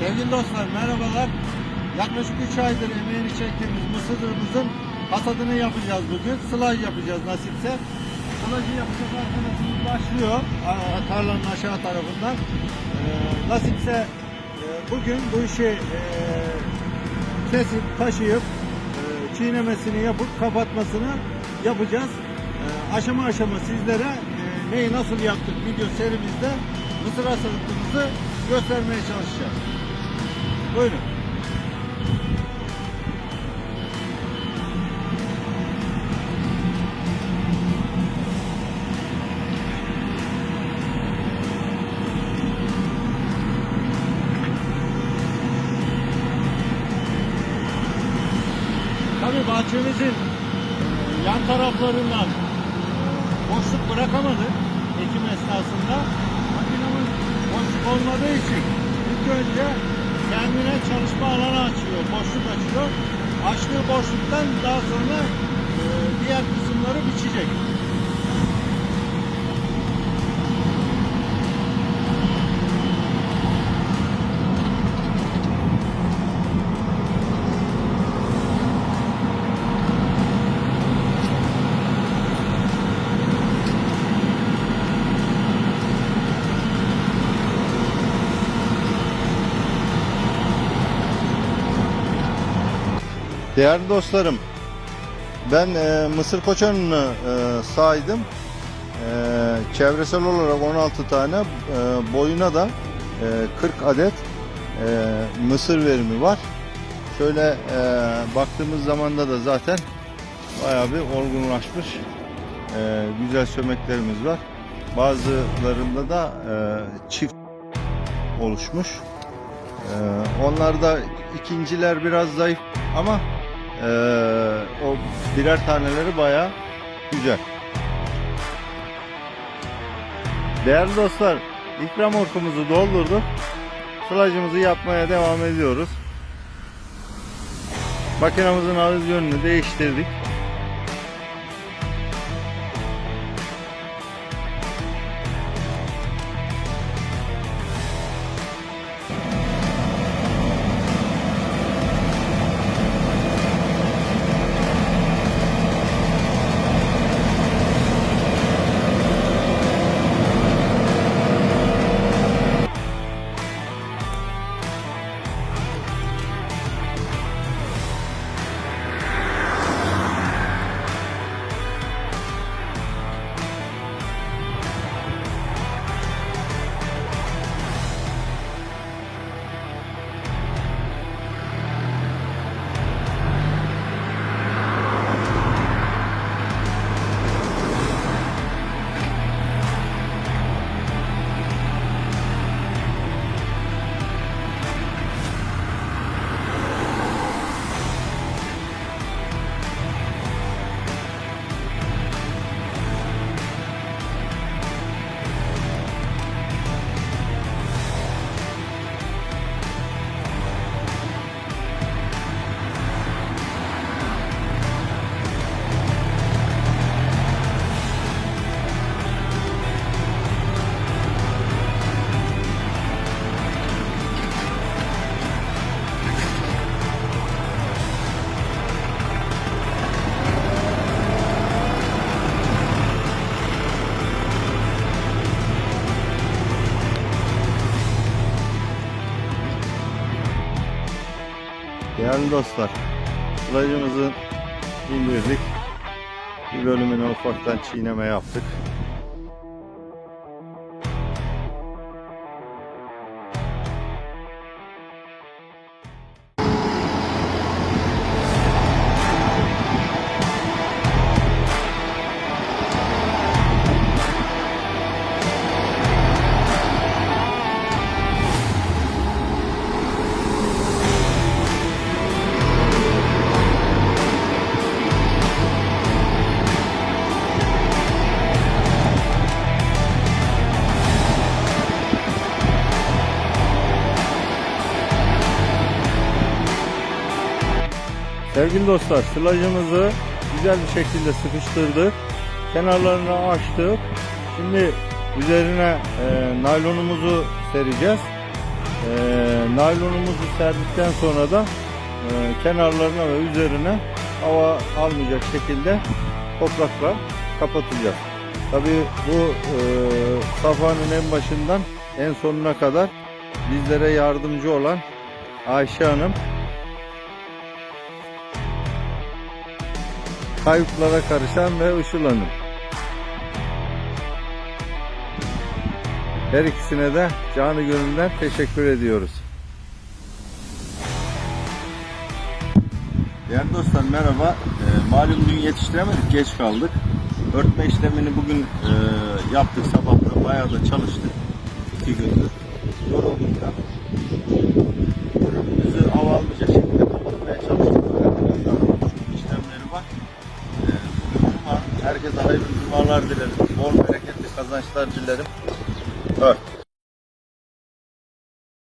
Değerli dostlar merhabalar. Yaklaşık 3 aydır emeğini çektiğimiz mısırımızın hasadını yapacağız bugün. Sılaj yapacağız nasipse. Sılajı yapacak arkadaşımız başlıyor tarlanın aşağı tarafından. Ee, nasipse e, bugün bu işi e, kesip taşıyıp e, çiğnemesini yapıp kapatmasını yapacağız. E, aşama aşama sizlere e, neyi nasıl yaptık video serimizde mısır hasadımızı göstermeye çalışacağız. Buyurun. Tabii bahçemizin e, yan taraflarından boşluk bırakamadık ekim esnasında. Makinamız boşluk olmadığı için ilk önce kendine çalışma alanı açıyor, boşluk açıyor. Açtığı boşluktan daha sonra e, diğer kısımları biçecek. Değerli dostlarım, ben e, Mısır koçanını e, saydım. E, çevresel olarak 16 tane, e, boyuna da e, 40 adet e, mısır verimi var. Şöyle e, baktığımız zamanda da zaten bayağı bir olgunlaşmış, e, güzel sömeklerimiz var. Bazılarında da e, çift oluşmuş. E, onlarda ikinciler biraz zayıf ama ee, o birer taneleri bayağı güzel. Değerli dostlar, ikram orkumuzu doldurduk. Sılacımızı yapmaya devam ediyoruz. Makinamızın ağız yönünü değiştirdik. Değerli dostlar, sılacımızı indirdik. Bir bölümünü ufaktan çiğneme yaptık. Sevgili dostlar sılacımızı güzel bir şekilde sıkıştırdık. Kenarlarını açtık. Şimdi üzerine e, naylonumuzu sereceğiz. e, naylonumuzu serdikten sonra da e, kenarlarına ve üzerine hava almayacak şekilde toprakla kapatacağız. Tabii bu e, safhanın en başından en sonuna kadar bizlere yardımcı olan Ayşe Hanım kayıplara karışan ve Işıl Hanım. Her ikisine de canı gönülden teşekkür ediyoruz. Değerli dostlar merhaba. Ee, malum dün yetiştiremedik, geç kaldık. Örtme işlemini bugün e, yaptık sabahta. Bayağı da çalıştık. İki gündür. Yorulduk hayırlı cumalar dilerim. Bol bereketli kazançlar dilerim. Ört.